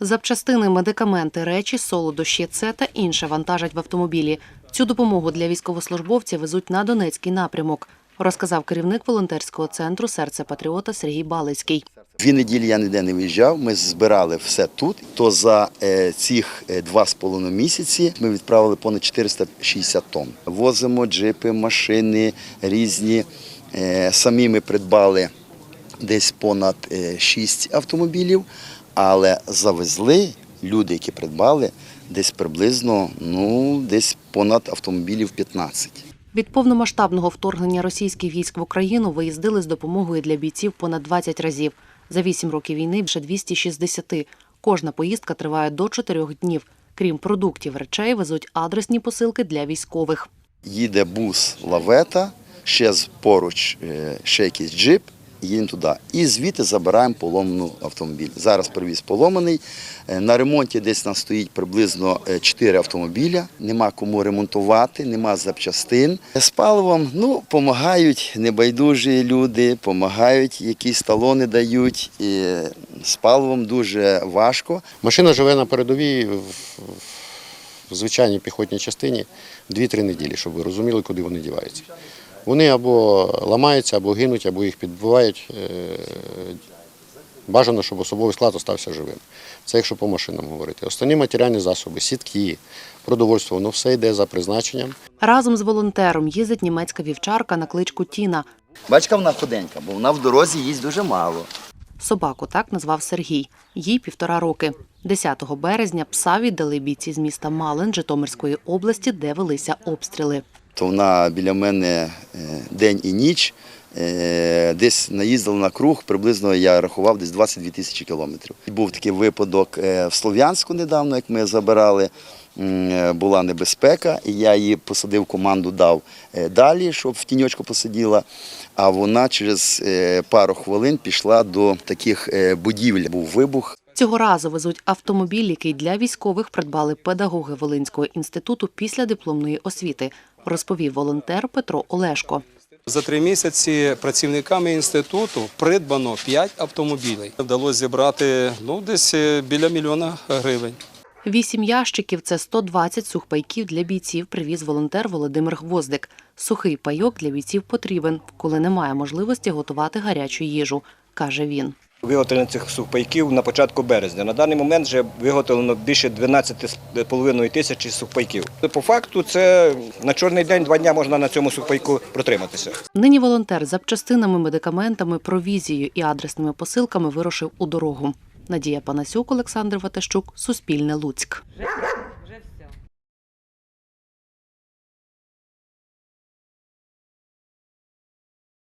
Запчастини, медикаменти, речі, солодощі це та інше вантажать в автомобілі. Цю допомогу для військовослужбовців везуть на Донецький напрямок, розказав керівник волонтерського центру Серце Патріота Сергій Балицький. Дві неділі я ніде не виїжджав. Ми збирали все тут. То за е, цих е, два з половиною місяці ми відправили понад 460 тонн. Возимо джипи, машини різні. Е, Самі ми придбали десь понад 6 автомобілів, але завезли люди, які придбали, десь приблизно ну, десь понад автомобілів 15. Від повномасштабного вторгнення російських військ в Україну виїздили з допомогою для бійців понад 20 разів. За 8 років війни вже 260. Кожна поїздка триває до 4 днів. Крім продуктів, речей везуть адресні посилки для військових. їде бус лавета, ще поруч е, ще якийсь джип, їдемо туди. І звідти забираємо поломаний автомобіль. Зараз привіз поломаний. Е, На ремонті десь нас стоїть приблизно 4 автомобіля. Нема кому ремонтувати, нема запчастин. З паливом ну, допомагають небайдужі люди, допомагають, якісь талони дають. І з паливом дуже важко. Машина живе на передовій в звичайній піхотній частині 2-3 неділі, щоб ви розуміли, куди вони діваються. Вони або ламаються, або гинуть, або їх підбивають. Е, Бажано, щоб особовий склад остався живим. Це якщо по машинам говорити. Останні матеріальні засоби, сітки, продовольство, воно все йде за призначенням. Разом з волонтером їздить німецька вівчарка на кличку Тіна. Бачка вона худенька, бо вона в дорозі їсть дуже мало. Собаку так назвав Сергій. Їй півтора роки. 10 березня пса віддали бійці з міста Малин Житомирської області, де велися обстріли. То вона біля мене е, день і ніч. Е, Десь наїздила на круг, приблизно я рахував десь 22 тисячі кілометрів. Був такий випадок е, в Слов'янську недавно, як ми забирали. Була небезпека, і я її посадив, команду дав далі, щоб в тіньочку посиділа. А вона через пару хвилин пішла до таких будівель. Був вибух, Цього разу везуть автомобіль, який для військових придбали педагоги Волинського інституту після дипломної освіти, розповів волонтер Петро Олешко. За три місяці працівниками інституту придбано 5 автомобілей. Вдалося зібрати ну, десь е, біля мільйона гривень. Вісім ящиків це 120 сухпайків для бійців. Привіз волонтер Володимир Гвоздик. Сухий пайок для бійців потрібен, коли немає можливості готувати гарячу їжу, каже він. Виготовлено цих сухпайків на початку березня. На даний момент вже виготовлено більше 12,5 тисяч сухпайків. По факту, це на чорний день два дня можна на цьому сухпайку протриматися. Нині волонтер з запчастинами, медикаментами, провізією і адресними посилками вирушив у дорогу. Надія Панасюк, Олександр Ватащук, Суспільне Луцьк.